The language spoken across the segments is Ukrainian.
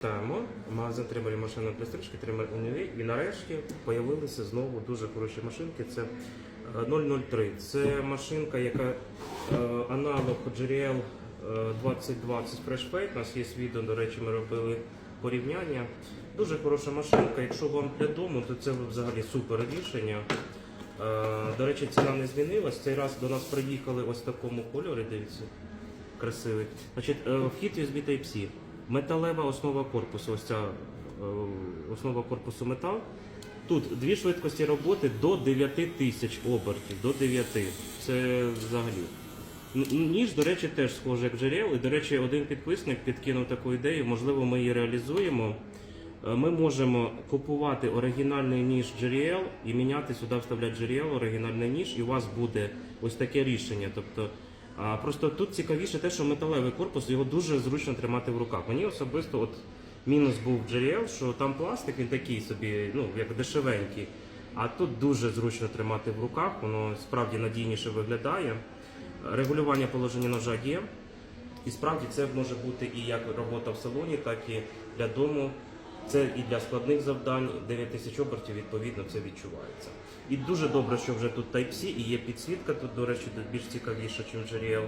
Вітаємо. Магазин тримарів машини для стрижки, тримар І нарешті з'явилися знову дуже хороші машинки. Це е, 003. Це машинка, яка е, аналог GRL е, 2020 Fresh Paint. У нас є відео, до речі, ми робили порівняння. Дуже хороша машинка. Якщо вам для дому, то це взагалі супер рішення. Е, До речі, ціна не змінилась. Цей раз до нас приїхали ось в такому кольорі. Дивіться, красивий. Значить, е, вхід USB Type-C. Металева основа корпусу. Ось ця е, основа корпусу метал. Тут дві швидкості роботи до 9 тисяч обертів. До 9. Це взагалі. Ніж, до речі, теж схожий як джерел. І, до речі, один підписник підкинув таку ідею, можливо, ми її реалізуємо. Е, Ми можемо купувати оригінальний ніж GRL і міняти сюди, вставляти GRL, оригінальний ніж, і у вас буде ось таке рішення. Тобто, а, просто тут цікавіше те, що металевий корпус його дуже зручно тримати в руках. Мені особисто от мінус був GRL, що там пластик він такий собі, ну як дешевенький. А тут дуже зручно тримати в руках, воно справді надійніше виглядає. Регулювання положення ножа є. І справді це може бути і як робота в салоні, так і для дому. Це і для складних завдань, 9 тисяч обертів, відповідно, це відчувається. І дуже добре, що вже тут Type-C і є підсвітка, тут, до речі, більш цікавіша, ніж GRL.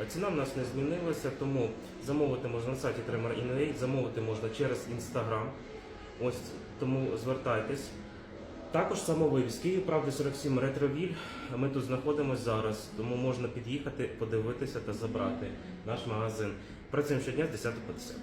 Е, Ціна в нас не змінилася, тому замовити можна на сайті Tremor Innovate, замовити можна через Instagram. Ось тому звертайтесь. Також самовивіз Київ, правда, 47 ретровіль. Ми тут знаходимося зараз, тому можна під'їхати, подивитися та забрати наш магазин. Працюємо щодня з 10 по 10.